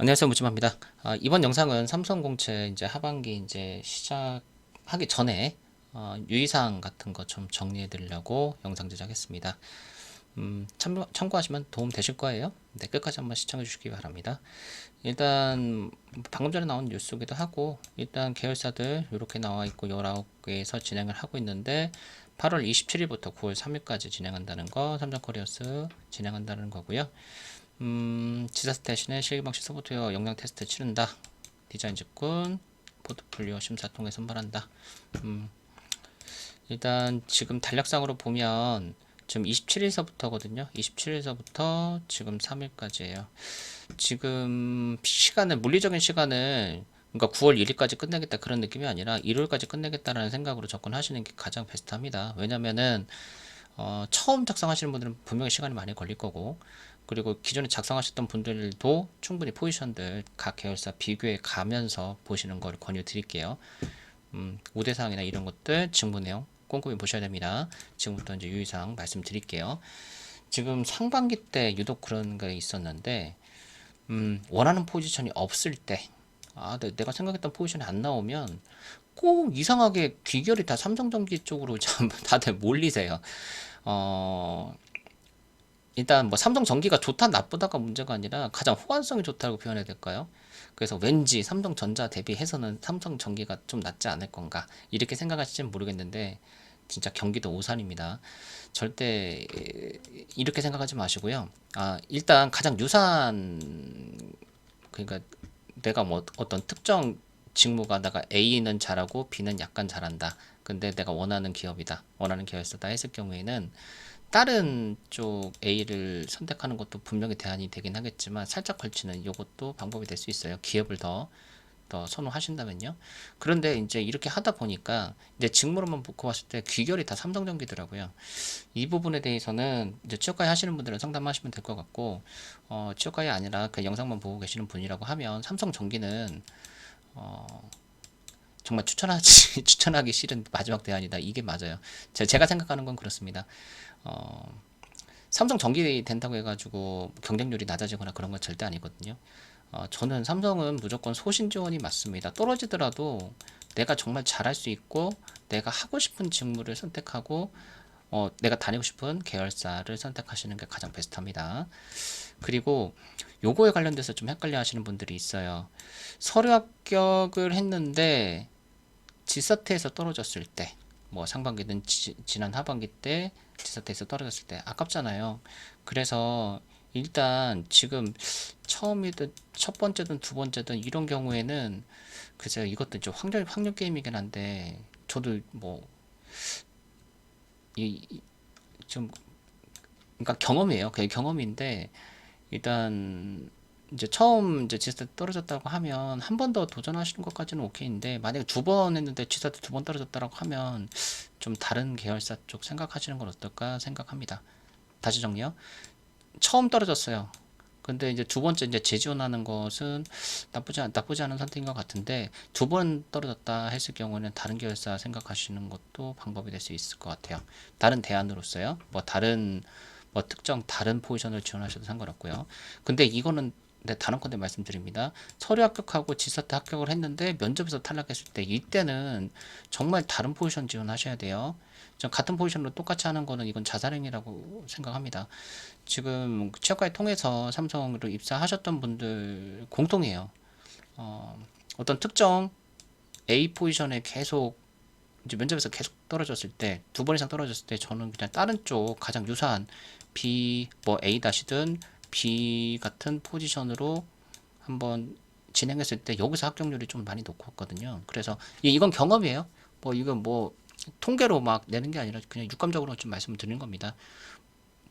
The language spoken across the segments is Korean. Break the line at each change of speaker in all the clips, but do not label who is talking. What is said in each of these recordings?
안녕하세요 무침합니다. 아, 이번 영상은 삼성공채 이제 하반기 이제 시작하기 전에 어, 유의사항 같은 거 좀 정리해 드리려고 영상 제작했습니다. 음, 참, 참고하시면 도움 되실 거예요. 네, 끝까지 한번 시청해 주시기 바랍니다. 일단 방금 전에 나온 뉴스기도 하고 일단 계열사들 이렇게 나와 있고 19개에서 진행을 하고 있는데 8월 27일부터 9월 3일까지 진행한다는 거 삼성코리어스 진행한다는 거고요. 음, 지사스 대신에 실기방식 소프트웨어 역량 테스트 치른다. 디자인 직군, 포트폴리오 심사 통해 선발한다. 음, 일단 지금 달력상으로 보면 지금 27일서부터거든요. 27일서부터 지금 3일까지예요. 지금 시간은 물리적인 시간은 그러니까 9월 1일까지 끝내겠다 그런 느낌이 아니라 1월까지 끝내겠다라는 생각으로 접근하시는 게 가장 베스트합니다. 왜냐면은 어, 처음 작성하시는 분들은 분명히 시간이 많이 걸릴 거고 그리고 기존에 작성하셨던 분들도 충분히 포지션들 각 계열사 비교해 가면서 보시는 걸 권유 드릴게요. 음, 우대사항이나 이런 것들 직무 내용 꼼꼼히 보셔야 됩니다. 지금부터 이제 유의사항 말씀드릴게요. 지금 상반기 때 유독 그런 게 있었는데 음, 원하는 포지션이 없을 때 아, 내- 내가 생각했던 포지션이 안 나오면 꼭 이상하게 귀결이 다 삼성전기 쪽으로 참 다들 몰리세요. 어, 일단 뭐 삼성 전기가 좋다 나쁘다가 문제가 아니라 가장 호환성이 좋다고 표현해야 될까요? 그래서 왠지 삼성전자 대비해서는 삼성 전기가 좀 낫지 않을 건가 이렇게 생각하실지는 모르겠는데 진짜 경기도 오산입니다. 절대 이렇게 생각하지 마시고요. 아 일단 가장 유사한 그러니까 내가 뭐 어떤 특정 직무가 내가 A는 잘하고 B는 약간 잘한다. 근데 내가 원하는 기업이다. 원하는 계열사다 했을 경우에는 다른 쪽 A를 선택하는 것도 분명히 대안이 되긴 하겠지만 살짝 걸치는 이것도 방법이 될 수 있어요. 기업을 더, 더 선호하신다면요. 그런데 이제 이렇게 하다 보니까 이제 직무로만 놓고 봤을 때 귀결이 다 삼성전기더라고요. 이 부분에 대해서는 이제 취업가에 하시는 분들은 상담하시면 될 것 같고 어, 취업가에 아니라 그 영상만 보고 계시는 분이라고 하면 삼성전기는 어, 정말 추천하지 추천하기 싫은 마지막 대안이다. 이게 맞아요. 제- 제가 생각하는 건 그렇습니다. 어, 삼성 전기 된다고 해가지고 경쟁률이 낮아지거나 그런 건 절대 아니거든요. 어, 저는 삼성은 무조건 소신 지원이 맞습니다. 떨어지더라도 내가 정말 잘할 수 있고 내가 하고 싶은 직무를 선택하고 어, 내가 다니고 싶은 계열사를 선택하시는 게 가장 베스트합니다. 그리고 요거에 관련돼서 좀 헷갈려 하시는 분들이 있어요. 서류 합격을 했는데 지사트에서 떨어졌을 때, 뭐 상반기든 지, 지난 하반기 때 지사트에서 떨어졌을 때 아깝잖아요. 그래서 일단 지금 처음이든 첫 번째든 두 번째든 이런 경우에는 글쎄요 이것도 좀 확률 확률 게임이긴 한데 저도 뭐 이 좀 그러니까 경험이에요. 그게 경험인데 일단 이제 처음 이제 지사트 떨어졌다고 하면 한 번 더 도전하시는 것까지는 오케이인데 만약에 두 번 했는데 지사트 두번 떨어졌다고 하면 좀 다른 계열사 쪽 생각하시는 건 어떨까 생각합니다. 다시 정리요. 처음 떨어졌어요. 근데 이제 두 번째 이제 재지원하는 것은 나쁘지 않, 나쁘지 않은 선택인 것 같은데 두 번 떨어졌다 했을 경우는 다른 계열사 생각하시는 것도 방법이 될 수 있을 것 같아요. 다른 대안으로서요. 뭐 다른 뭐 특정 다른 포지션을 지원하셔도 상관없고요. 근데 이거는 네, 단언컨대 말씀드립니다. 서류 합격하고 지사트 합격을 했는데 면접에서 탈락했을 때 이때는 정말 다른 포지션 지원하셔야 돼요. 전 같은 포지션으로 똑같이 하는 거는 이건 자살행위라고 생각합니다. 지금 취업과에 통해서 삼성으로 입사하셨던 분들 공통이에요. 어, 어떤 특정 A 포지션에 계속 이제 면접에서 계속 떨어졌을 때 두 번 이상 떨어졌을 때 저는 그냥 다른 쪽 가장 유사한 B 뭐 A 다시든 B 같은 포지션으로 한번 진행했을 때 여기서 합격률이 좀 많이 높았거든요. 그래서 이- 이건 경험이에요. 뭐 이건 뭐 통계로 막 내는 게 아니라 그냥 육감적으로 좀 말씀을 드리는 겁니다.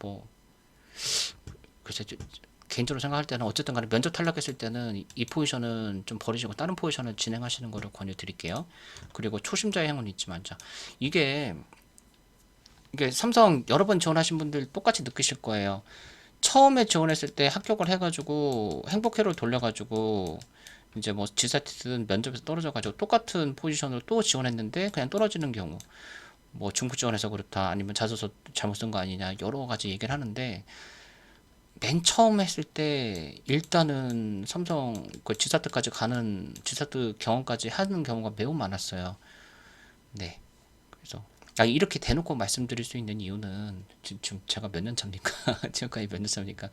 뭐 글쎄 개인적으로 생각할 때는 어쨌든 간에 면접 탈락했을 때는 이, 이 포지션은 좀 버리시고 다른 포지션을 진행하시는 거를 권유 드릴게요. 그리고 초심자의 행운이 있지만 자 이게 이게 삼성 여러 번 지원하신 분들 똑같이 느끼실 거예요. 처음에 지원했을 때 합격을 해가지고 행복회로 돌려가지고 이제 뭐 지사티든 면접에서 떨어져가지고 똑같은 포지션으로 또 지원했는데 그냥 떨어지는 경우 뭐 중부 지원해서 그렇다 아니면 자소서 잘못 쓴 거 아니냐 여러 가지 얘기를 하는데 맨 처음 했을 때 일단은 삼성 그 지사트까지 가는 지사트 경험까지 하는 경우가 매우 많았어요. 네. 그래서 아, 이렇게 대놓고 말씀드릴 수 있는 이유는 지- 지금 제가 몇 년 차입니까? 지금까지 몇 년 차입니까?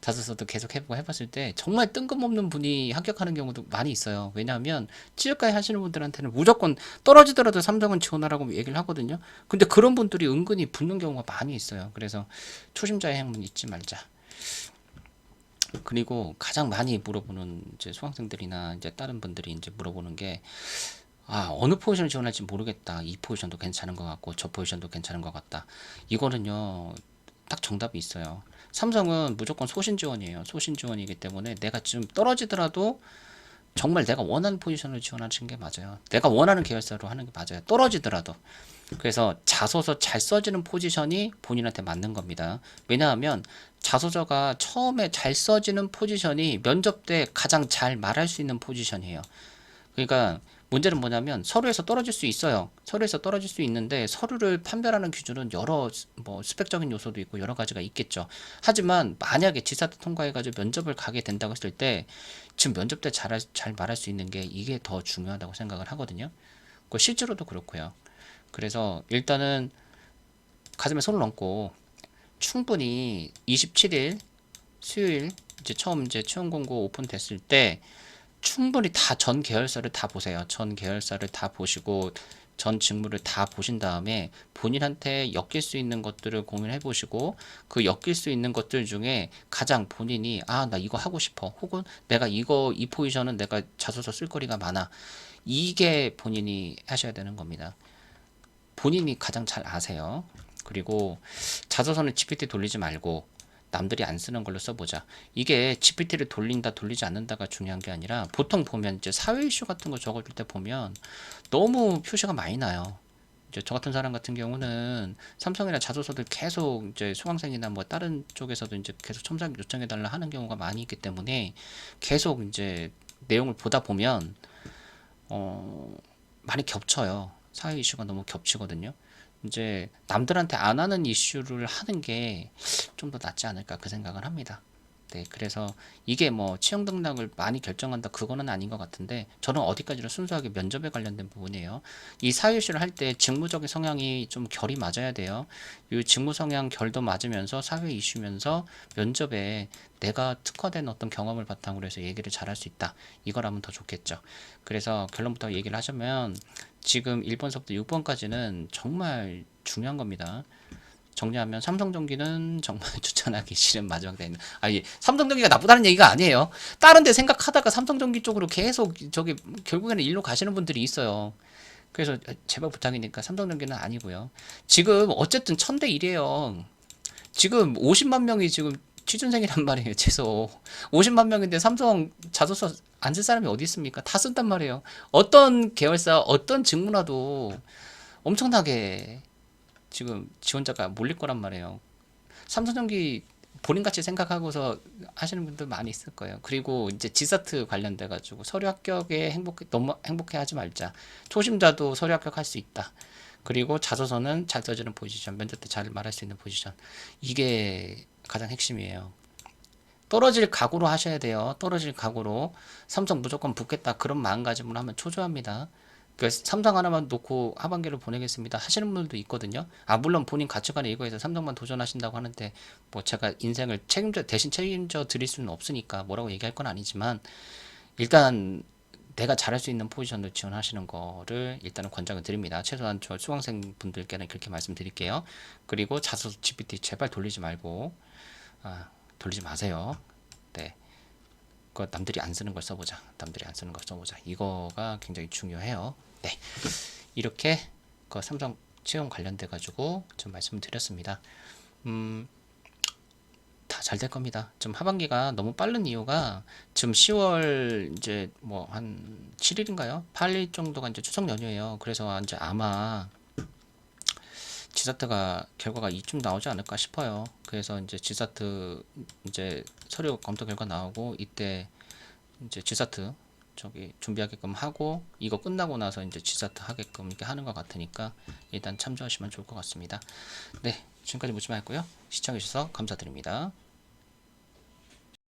자소서도 계속 해보고 해봤을 때 정말 뜬금없는 분이 합격하는 경우도 많이 있어요. 왜냐하면 취업까지 하시는 분들한테는 무조건 떨어지더라도 삼성은 지원하라고 얘기를 하거든요. 근데 그런 분들이 은근히 붙는 경우가 많이 있어요. 그래서 초심자의 행운 잊지 말자. 그리고 가장 많이 물어보는 이제 수강생들이나 이제 다른 분들이 이제 물어보는 게 아, 어느 포지션을 지원할지 모르겠다. 이 포지션도 괜찮은 것 같고, 저 포지션도 괜찮은 것 같다. 이거는요, 딱 정답이 있어요. 삼성은 무조건 소신 지원이에요. 소신 지원이기 때문에 내가 좀 떨어지더라도 정말 내가 원하는 포지션을 지원하시는 게 맞아요. 내가 원하는 계열사로 하는 게 맞아요. 떨어지더라도. 그래서 자소서 잘 써지는 포지션이 본인한테 맞는 겁니다. 왜냐하면 자소서가 처음에 잘 써지는 포지션이 면접 때 가장 잘 말할 수 있는 포지션이에요. 그러니까 문제는 뭐냐면 서류에서 떨어질 수 있어요. 서류에서 떨어질 수 있는데 서류를 판별하는 기준은 여러 스- 뭐 스펙적인 요소도 있고 여러 가지가 있겠죠. 하지만 만약에 지사트 통과해가지고 면접을 가게 된다고 했을 때 지금 면접 때 잘 잘 말할 수 있는 게 이게 더 중요하다고 생각을 하거든요. 그 실제로도 그렇고요. 그래서 일단은 가슴에 손을 얹고 충분히 27일 수요일 이제 처음 이제 채용 공고 오픈 됐을 때 충분히 다 전 계열사를 다 보세요. 전 계열사를 다 보시고 전 직무를 다 보신 다음에 본인한테 엮일 수 있는 것들을 고민해 보시고 그 엮일 수 있는 것들 중에 가장 본인이 아 나 이거 하고 싶어 혹은 내가 이거 이 포지션은 내가 자소서 쓸 거리가 많아 이게 본인이 하셔야 되는 겁니다. 본인이 가장 잘 아세요. 그리고 자소서는 GPT 돌리지 말고 남들이 안 쓰는 걸로 써보자. 이게 GPT를 돌린다, 돌리지 않는다가 중요한 게 아니라 보통 보면 이제 사회 이슈 같은 거 적어줄 때 보면 너무 표시가 많이 나요. 이제 저 같은 사람 같은 경우는 삼성이나 자소서들 계속 이제 수강생이나 뭐 다른 쪽에서도 이제 계속 첨삭 요청해 달라 하는 경우가 많이 있기 때문에 계속 이제 내용을 보다 보면 어 많이 겹쳐요. 사회 이슈가 너무 겹치거든요. 이제 남들한테 안 하는 이슈를 하는 게 좀 더 낫지 않을까 그 생각을 합니다. 네, 그래서 이게 뭐 채용 등락을 많이 결정한다 그거는 아닌 것 같은데 저는 어디까지나 순수하게 면접에 관련된 부분이에요. 이 사회 이슈를 할 때 직무적인 성향이 좀 결이 맞아야 돼요. 이 직무 성향 결도 맞으면서 사회 이슈면서 면접에 내가 특화된 어떤 경험을 바탕으로 해서 얘기를 잘할 수 있다. 이거라면 더 좋겠죠. 그래서 결론부터 얘기를 하자면 지금 1번서부터 6번까지는 정말 중요한 겁니다. 정리하면 삼성전기는 정말 추천하기 싫은 마지막 대는 아니 삼성전기가 나쁘다는 얘기가 아니에요. 다른 데 생각하다가 삼성전기 쪽으로 계속 저기 결국에는 일로 가시는 분들이 있어요. 그래서 제발 부탁이니까 삼성전기는 아니고요. 지금 어쨌든 천대 1이에요. 지금 50만 명이 지금 취준생이란 말이에요. 최소 50만 명인데 삼성 자소서 안 쓸 사람이 어디 있습니까? 다 쓴단 말이에요. 어떤 계열사 어떤 직무라도 엄청나게 지금 지원자가 몰릴 거란 말이에요. 삼성전기 본인같이 생각하고서 하시는 분들 많이 있을 거예요. 그리고 이제 지사트 관련돼 가지고 서류 합격에 행복해 너무 행복해하지 말자. 초심자도 서류 합격할 수 있다. 그리고 자소서는 잘 써지는 포지션, 면접 때 잘 말할 수 있는 포지션. 이게 가장 핵심이에요. 떨어질 각오로 하셔야 돼요. 떨어질 각오로 삼성 무조건 붙겠다 그런 마음가짐으로 하면 초조합니다. 그 삼성 하나만 놓고 하반기를 보내겠습니다 하시는 분들도 있거든요. 아 물론 본인 가치관에 이거에서 삼성만 도전하신다고 하는데 뭐 제가 인생을 책임져 대신 책임져 드릴 수는 없으니까 뭐라고 얘기할 건 아니지만 일단 내가 잘할 수 있는 포지션을 지원하시는 거를 일단은 권장을 드립니다. 최소한 저 수강생 분들께는 그렇게 말씀드릴게요. 그리고 자소서 GPT 제발 돌리지 말고 아, 돌리지 마세요. 네. 그 남들이 안 쓰는 걸 써보자. 남들이 안 쓰는 걸 써보자. 이거가 굉장히 중요해요. 네. 이렇게 그 삼성 채용 관련돼 가지고 좀 말씀을 드렸습니다. 음, 다 잘 될 겁니다. 좀 하반기가 너무 빠른 이유가 지금 10월 이제 뭐 한 7일인가요? 8일 정도가 이제 추석 연휴예요. 그래서 이제 아마 지사트가 결과가 이쯤 나오지 않을까 싶어요. 그래서 이제 지사트 이제 서류 검토 결과 나오고 이때 이제 지사트 저기 준비하게끔 하고 이거 끝나고 나서 이제 지사트 하게끔 이렇게 하는 것 같으니까 일단 참조하시면 좋을 것 같습니다. 네, 지금까지 묻지 말고요. 시청해 주셔서 감사드립니다.